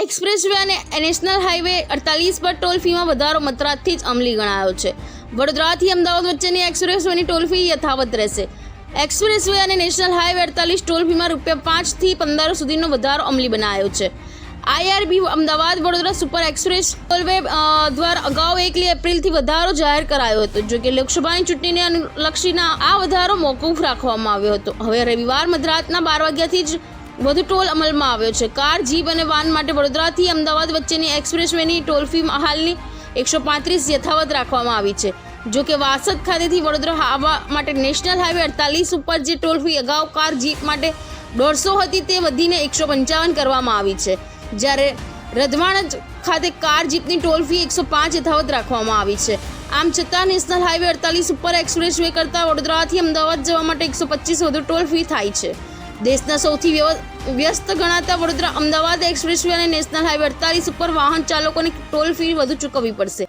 Express way અને national highway અડતાલીસ પર ટોલ ફીમાં વધારો મતરાતથી જ અમલી ગણાયો છે. વડોદરાથી અમદાવાદ વચ્ચેની એક્સપ્રેસ વેની ટોલ ફી યથાવત રહેશે. એક્સપ્રેસ વે અને નેશનલ હાઈવે અડતાલીસ ટોલ ફીમાં રૂપિયા પાંચથી પંદર સુધીનો વધારો અમલી બનાવ્યો છે. IRB Ahmedabad Vadodara super express tollway દ્વારા અગાઉ એકલી એપ્રિલથી વધારો જાહેર કરાયો હતો, જો કે લોકસભાની ચૂંટણીને અનુલક્ષીના આ વધારો મોકૂફ રાખવામાં આવ્યો હતો. હવે રવિવાર મધરાતના બાર વાગ્યાથી જ વધુ ટોલ અમલમાં આવ્યો છે. કાર, જીપ અને વાન માટે વડોદરાથી અમદાવાદ વચ્ચેની એક્સપ્રેસ વેની ટોલ ફી હાલની એકસો પાંત્રીસ યથાવત રાખવામાં આવી છે. જો કે વાસદ ખાતેથી વડોદરા આવવા માટે નેશનલ હાઈવે અડતાલીસ ઉપર જે ટોલ ફી અગાઉ કાર, જીપ માટે દોઢસો હતી તે વધીને એકસો પંચાવન કરવામાં આવી છે. જ્યારે રધવાણ ખાતે કાર, જીપની ટોલ ફી એકસો પાંચ યથાવત રાખવામાં આવી છે. આમ છતાં નેશનલ હાઈવે અડતાલીસ ઉપર એક્સપ્રેસ વે કરતાં વડોદરાથી અમદાવાદ જવા માટે એકસો પચીસ વધુ ટોલ ફી થાય છે. દેશના સૌથી વ્યસ્ત ગણાતા વડોદરા અમદાવાદ એક્સપ્રેસ વે અને નેશનલ હાઈવે અડતાલીસ ઉપર વાહન ચાલકોને ટોલ ફી વધુ ચૂકવવી પડશે.